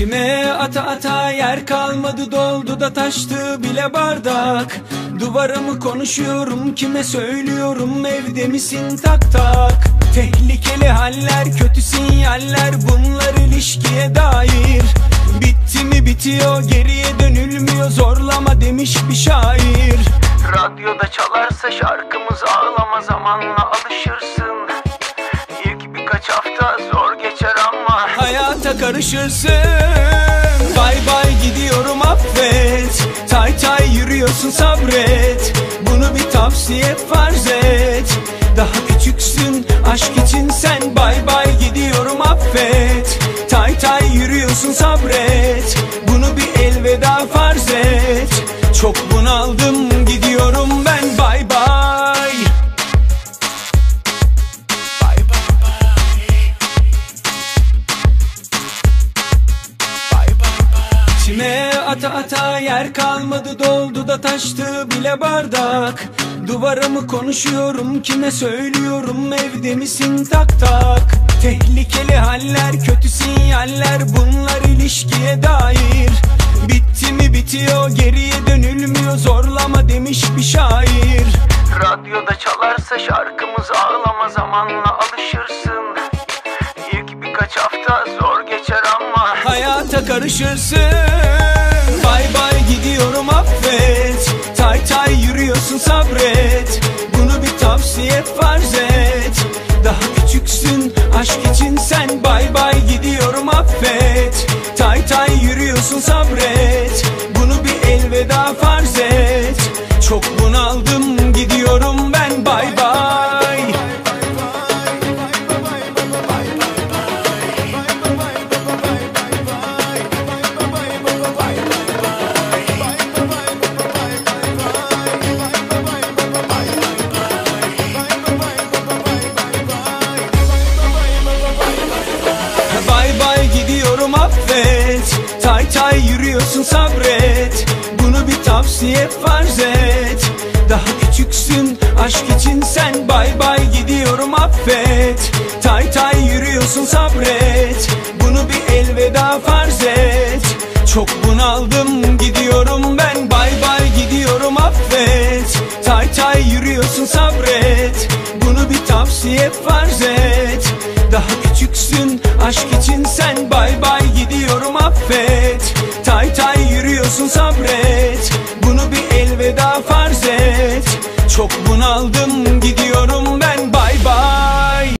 İçime ata ata yer kalmadı doldu da taştı bile bardak. Duvarımı konuşuyorum kime söylüyorum evde misin tak tak? Tehlikeli haller kötü sinyaller bunlar ilişkiye dair. Bitti mi bitiyor geriye dönülmüyor zorlama demiş bir şair. Radyoda çalarsa şarkımız ağlama zamanla alışırsın hayata karışırsın. Bay bay gidiyorum affet. Tay tay yürüyorsun sabret. Bunu bir tavsiye farz et. Daha küçüksün aşk için sen Bay bay gidiyorum affet. Tay tay yürüyorsun sabret. Bunu bir elveda farz et. Çok bunaldım gidiyorum bay. İçime ata ata yer kalmadı doldu da taştı bile bardak. Duvarımı konuşuyorum kime söylüyorum evde misin tak tak? Tehlikeli haller kötü sinyaller bunlar ilişkiye dair. Bitti mi bitiyor geriye dönülmüyor zorlama demiş bir şair. Radyoda çalarsa şarkımız ağlama zamanla alışırsın. İlk birkaç hafta zor geçer hayata karışırsın. Bay bay gidiyorum affet. Tay tay yürüyorsun sabret. Bunu bir tavsiye farz et. Daha küçüksün aşk için sen Bay bay gidiyorum affet. Tay tay yürüyorsun sabret. Bunu bir elveda farz et. Çok bunaldım Tay tay yürüyorsun sabret. Bunu bir tavsiye farz et. Daha küçüksün aşk için sen Bay bay gidiyorum affet. Tay tay yürüyorsun sabret. Bunu bir elveda farz et. Çok bunaldım gidiyorum ben Bay bay gidiyorum affet. Tay tay yürüyorsun sabret. Bunu bir tavsiye farz et. Daha küçüksün aşk için sen Bay bay Çok bunaldım gidiyorum